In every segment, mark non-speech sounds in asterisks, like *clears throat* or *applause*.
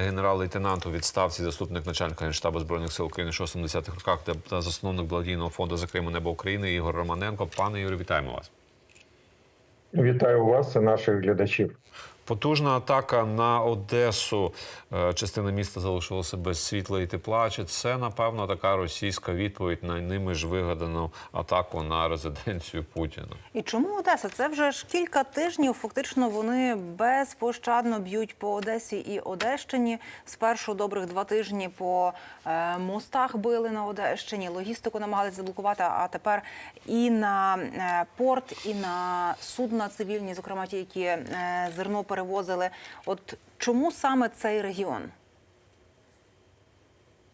Генерал-лейтенант у відставці, заступник начальника Генштабу збройних сил України в 60-х роках та- засновник благодійного фонду за небо України Ігор Романенко. Пане Юрію, вітаємо вас. Вітаю вас і наших глядачів. Потужна атака на Одесу. Е, Частина міста залишилася без світла і тепла. Чи це напевно така російська відповідь на ними ж вигадану атаку на резиденцію Путіна? І чому Одеса? Це вже ж кілька тижнів. Фактично вони безпощадно б'ють по Одесі і Одещині. Спершу добрих два тижні по е, мостах били на Одещині. Логістику намагалися заблокувати. А тепер і на е, порт, і на судна цивільні, зокрема ті, які е, зерно перевозили. От чому саме цей регіон?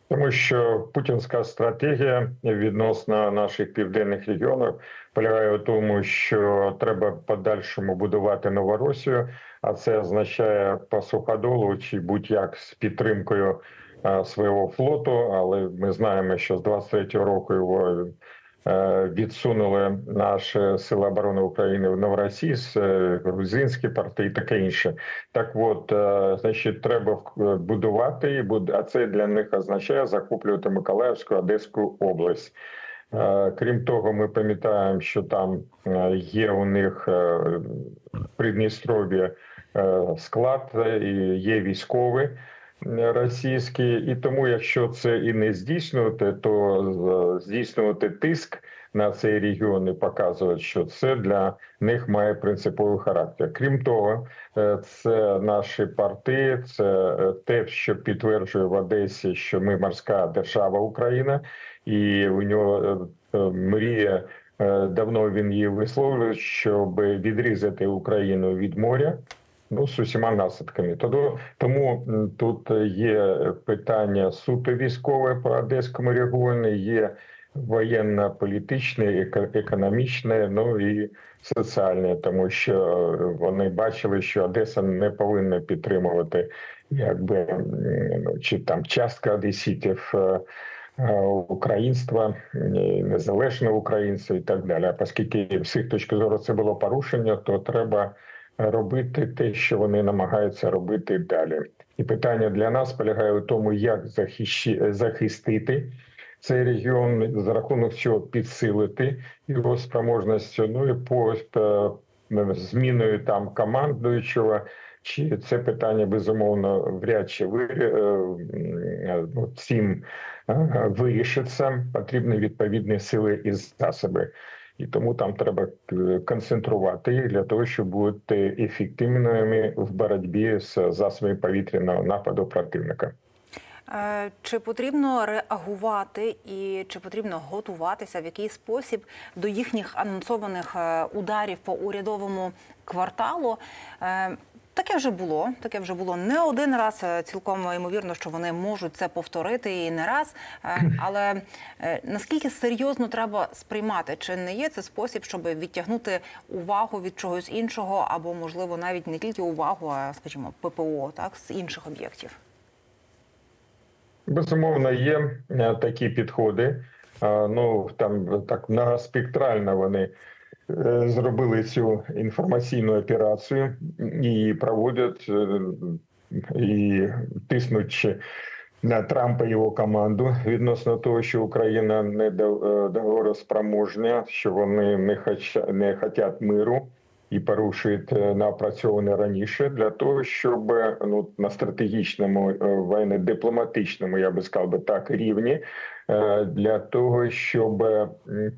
Тому що путінська стратегія відносно наших південних регіонів полягає в тому, що треба подальшому будувати Новоросію, а це означає по суходолу чи будь-як з підтримкою е, свого флоту. Але ми знаємо, що з 23-го року його відсунули наші сили оборони України в Новоросійськ, е, грузинські порти і таке інше. Так от, е, значить, треба будувати, а це для них означає захоплювати Миколаївську, Одеську область. Е, Крім того, ми пам'ятаємо, що там е, є у них е, в Придністров'ї е, склад, е, є військові е, російські, і тому, якщо це і не здійснювати, то е, здійснювати тиск на цей регіон і показувати, що це для них має принциповий характер. Крім того, Е, Це наші порти, це е, те, що підтверджує в Одесі, що ми морська держава Україна, і у нього мрія давно він її висловлює, щоб відрізати Україну від моря. Ну, з усіма наслідками. Тому, тут є питання суто військове по одеському регіону, є воєнно-політичне, еко- економічне, ну і соціальне, тому що е, вони бачили, що Одеса не повинна підтримувати якби ну, чи там частка одеситів. е, е, Українства, е, незалежного українця і так далі. А оскільки їх точки зору це було порушення, то треба робити те, що вони намагаються робити далі. І питання для нас полягає в тому, як захистити цей регіон за рахунок цього підсилити його спроможністю. Ну і по е, зміною там командуючого. Чи це питання безумовно вряд чи е, ну, цим е, вирішиться? Потрібні відповідні сили і засоби. І тому там треба е, концентрувати їх для того, щоб бути ефективними в боротьбі з засобами повітряного нападу противника. Е, Чи потрібно реагувати і чи потрібно готуватися в який спосіб до їхніх анонсованих е, ударів по урядовому кварталу? Таке вже було. Таке вже було не один раз. Е, Цілком ймовірно, що вони можуть це повторити і не раз. Е, *clears throat* Але е, наскільки серйозно треба сприймати? Чи не є це спосіб, щоб відтягнути увагу від чогось іншого, або можливо навіть не тільки увагу, а скажімо, ППО, так з інших об'єктів? Безумовно, є такі підходи. Ну там так многоспектрально вони зробили цю інформаційну операцію і проводять е, і тиснуть на Трампа і його команду відносно того, що Україна не договороспроможна, е, що вони не хоч не хотять миру. І порушують е, напрацьоване раніше для того, щоб е, ну на стратегічному е, воєнно-дипломатичному, я би сказав би так, рівні е, для того, щоб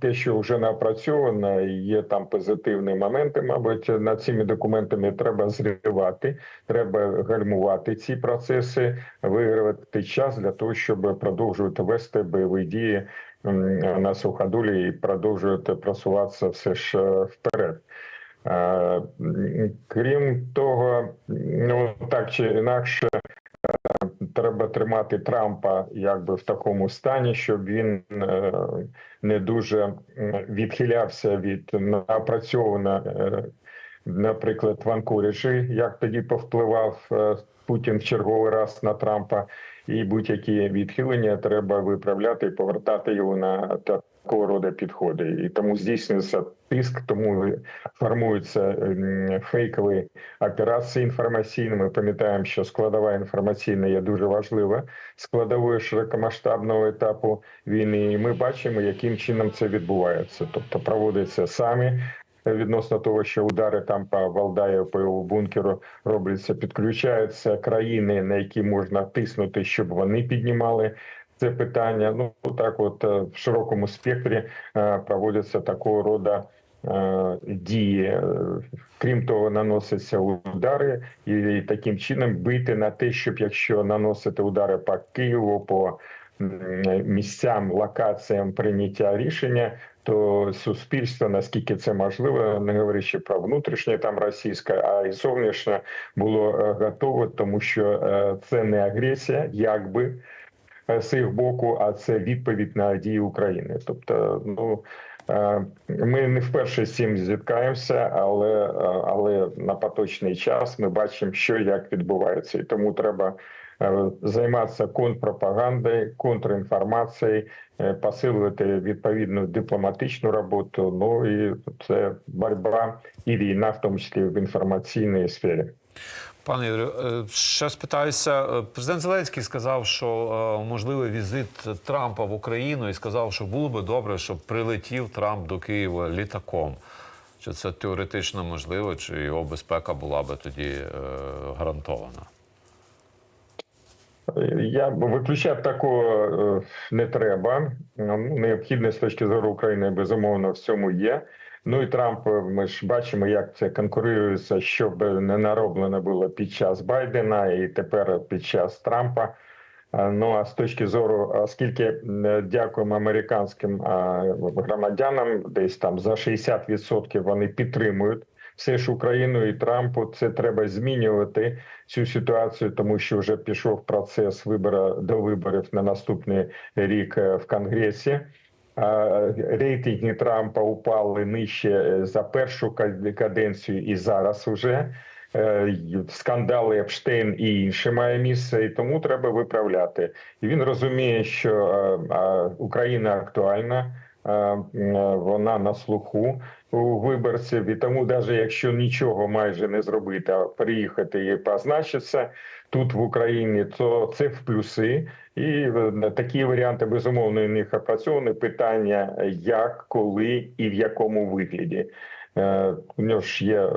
те, що вже напрацьовано, є там позитивні моменти. Мабуть, над цими документами треба зривати, треба гальмувати ці процеси, вигравати час для того, щоб продовжувати вести бойові дії на суходолі і продовжувати просуватися все ж вперед. Е, Крім того, ну так чи інакше, е, треба тримати Трампа якби в такому стані, щоб він е, не дуже відхилявся від напрацьовано, е, наприклад, в як тоді повпливав Путін в черговий раз на Трампа, і будь-які відхилення треба виправляти і повертати його на такого роду підходи, і тому здійснюється тиск, тому формуються ем, фейкові операції інформаційні. Ми пам'ятаємо, що складова інформаційна є дуже важлива складовою широкомасштабного етапу війни. І ми бачимо, яким чином це відбувається. Тобто проводиться самі відносно того, що удари там по Валдаю, по його бункеру робляться, підключаються країни, на які можна тиснути, щоб вони піднімали. Це питання, ну так, от е, в широкому спектрі е, проводяться такого роду е, дії. Крім того, наносяться удари, і таким чином бити на те, щоб якщо наносити удари по Києву, по місцям, локаціям прийняття рішення, то суспільство, наскільки це можливо, не говорячи про внутрішнє там російське, а й зовнішнє було готове, тому що це не агресія, якби з їх боку, а це відповідь на дії України. Тобто, ну е, ми не вперше з цим зіткаємося, але, е, але на поточний час ми бачимо, що як відбувається, і тому треба. е, Займатися контрпропагандою, контрінформацією, е, посилювати відповідну дипломатичну роботу. Ну і це боротьба і війна, в тому числі в інформаційній сфері. Пане Ігорю, е, ще спитаюся. Е, Президент Зеленський сказав, що е, можливий візит Трампа в Україну і сказав, що було би добре, щоб прилетів Трамп до Києва літаком. Чи це теоретично можливо, чи його безпека була би тоді гарантована? Я б виключати такого не треба. Необхідність з точки зору України безумовно в цьому є. Ну і Трамп, е, ми ж бачимо, як це конкурується, щоб не нароблено було під час Байдена і тепер під час Трампа. Е, Ну а з точки зору, оскільки е, дякуємо американським громадянам, десь там за 60% вони підтримують все ж Україну і Трампу, це треба змінювати цю ситуацію, тому що вже пішов процес вибору до виборів на наступний рік в Конгресі. Рейтинги Трампа упали нижче е, за першу каденцію і зараз уже. Е, Скандали Епштейн і інше має місце, і тому треба виправляти. І він розуміє, що е, Україна актуальна, вона на слуху у виборців, і тому, навіть якщо нічого майже не зробити, а приїхати і позначитися тут в Україні, то це в плюси. І е, такі варіанти безумовно у них опрацьовані. Питання як, коли і в якому вигляді. Е, У нього ж є е,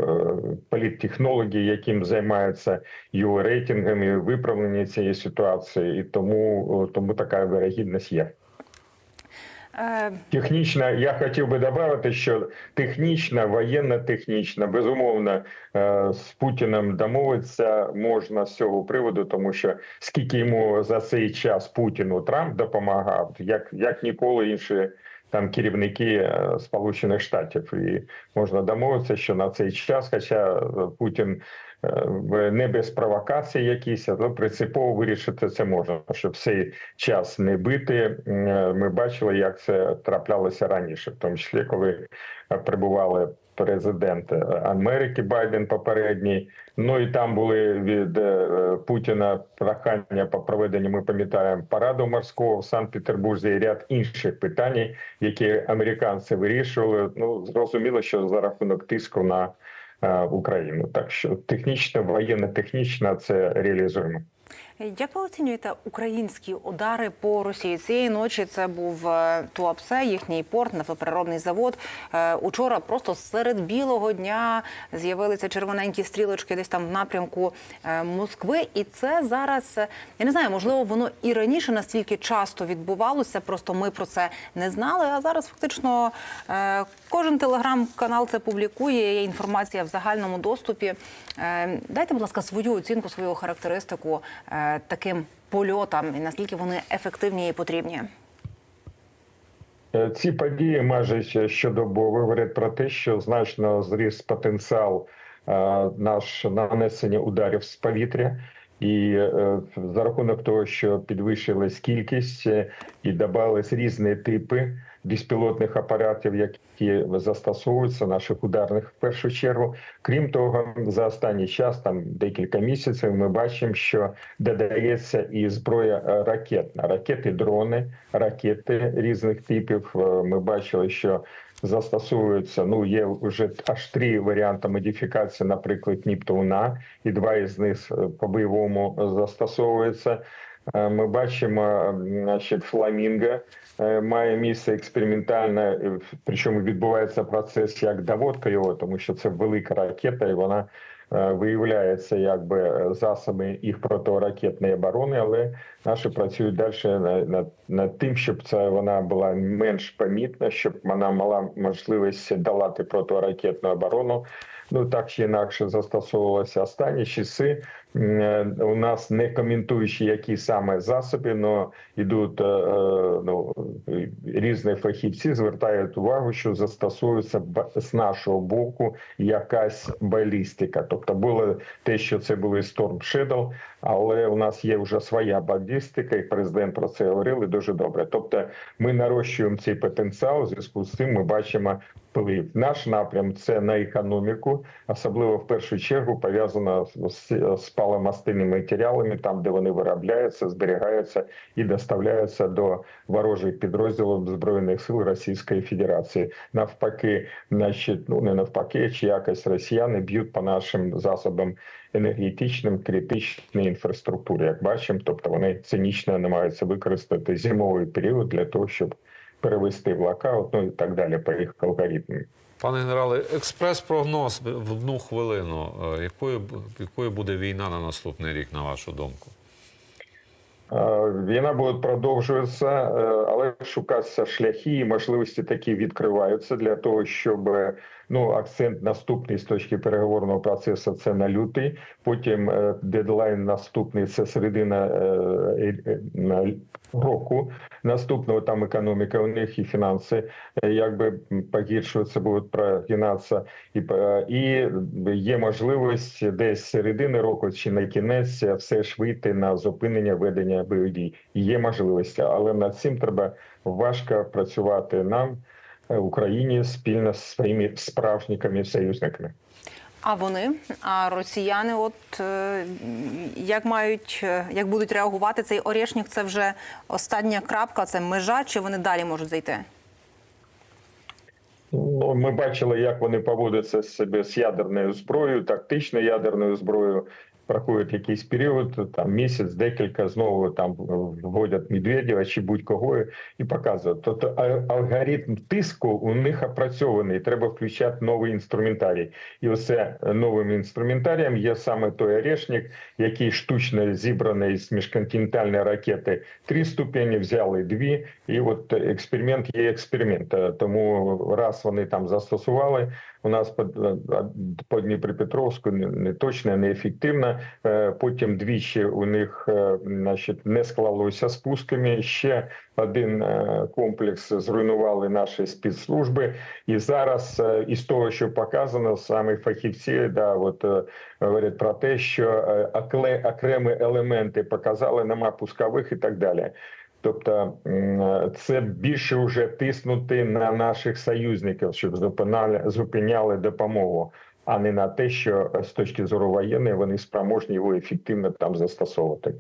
політтехнологи, яким займаються його рейтингами, виправлення цієї ситуації, і тому, е, тому така вирогідність є. Е, Технічна, я хотів би додати, що технічна, воєнно-технічна, безумовно, е, з Путіним домовитися можна з цього приводу, тому що скільки йому за цей час Путіну Трамп допомагав, як, як ніколи інші там керівники е, Сполучених Штатів, і можна домовитися, що на цей час, хоча Путін не без провокацій якісь, але принципово вирішити це можна, щоб цей час не бити. Е, Ми бачили, як це траплялося раніше, в тому числі коли е, прибували президент Америки Байден попередній. Ну і там були від е, Путіна прохання по проведенню. Ми пам'ятаємо параду морського в Санкт-Петербурзі і ряд інших питань, які американці вирішували. Ну зрозуміло, що за рахунок тиску на е, Україну. Так що технічно, воєнно-технічно це реалізуємо. Як ви оцінюєте українські удари по Росії цієї ночі? Це був е, Туапсе, їхній порт, нафтопереробний завод. Е, Учора просто серед білого дня з'явилися червоненькі стрілочки десь там в напрямку е, Москви. І це зараз я не знаю, можливо, воно і раніше настільки часто відбувалося. Просто ми про це не знали. А зараз фактично кожен телеграм-канал це публікує. Є інформація в загальному доступі. Дайте, будь ласка, свою оцінку, свою характеристику таким польотам і наскільки вони ефективні і потрібні. Е, Ці події майже щодобово говорять про те, що значно зріс потенціал е, наш нанесення ударів з повітря. І е, за рахунок того, що підвищилась кількість е, і додались різні типи безпілотних апаратів, які застосовуються наших ударних в першу чергу. Крім того, за останній час, там декілька місяців, ми бачимо, що додається і зброя е, ракетна, ракети, дрони, ракети різних типів. Е, Ми бачили, що застосовуються. Ну є вже аж три варіанти модифікації, наприклад, Ніптуна, і два із них е, по бойовому застосовуються. Е, Ми бачимо, м, значить, фламінго має місце експериментальне, причому відбувається процес як доводка його, тому що це велика ракета, і вона е, виявляється якби е, засоби їх протиракетної оборони, але наші працюють далі над, над тим, щоб це вона була менш помітна, щоб вона мала можливість долати протиракетну оборону. Ну так чи інакше застосовувалися останні часи. Е, У нас не коментуючи, які саме засоби, але йдуть е, е, ну, різні фахівці, звертають увагу, що застосовується з нашого боку якась балістика. Тобто було те, що це були Storm Shadow, але у нас є вже своя балістика, і президент про це говорив і дуже добре. Тобто, ми нарощуємо цей потенціал. У зв'язку з цим ми бачимо вплив. Наш напрям це на економіку, особливо в першу чергу пов'язано з, з паломастильними матеріалами, там де вони виробляються, зберігаються і доставляються до ворожих підрозділів збройних сил Російської Федерації. Навпаки, значить, ну не навпаки, чи якось росіяни б'ють по нашим засобам енергетичним критичній інфраструктурі. Як бачимо, тобто вони цинічно намагаються використати зимовий період для того, щоб перевести в локаут, ну і так далі по їх алгоритмам. Пане генерале, експрес-прогноз в одну хвилину. Е, Якою, якою буде війна на наступний рік, на вашу думку? Е, Війна буде продовжуватися, е, але шукаються шляхи і можливості такі відкриваються для того, щоб ну акцент наступний з точки переговорного процесу це на лютий. Потім е, дедлайн наступний це середина е, е, року. Наступного там економіка у них і фінанси якби погіршуватися, будуть прогинатися. І, і є можливість десь середини року чи на кінець все ж вийти на зупинення ведення бойових дій. Є можливості, але над цим треба важко працювати нам, Україні, спільно з своїми справжниками союзниками. А вони, а росіяни, от е, як мають, е, як будуть реагувати цей орешник, це вже остання крапка, це межа, чи вони далі можуть зайти? Ну, ми бачили, як вони поводяться себе з ядерною зброєю, тактичною ядерною зброєю. Проходить якийсь період, там місяць, декілька знову там вводять Медведєва чи будь-кого і показують. Тобто алгоритм тиску у них опрацьований. Треба включати новий інструментарій. І оце новим інструментарієм є саме той орешник, який штучно зібраний з міжконтинентальної ракети три ступені, взяли дві, і от експеримент є експеримент. Тому раз вони там застосували. У нас по, по Дніпропетровську не, точно, не ефективно. Е, Потім двічі у них е, значить, не склалося з пусками. Ще один е, комплекс зруйнували наші спецслужби. І зараз е, із того, що показано, саме фахівці да, от, е, говорять про те, що е, окремі елементи показали, нема пускових і так далі. Тобто це більше вже тиснути на наших союзників, щоб зупиняли, зупиняли допомогу, а не на те, що е, з точки зору воєнної вони спроможні його ефективно там застосовувати.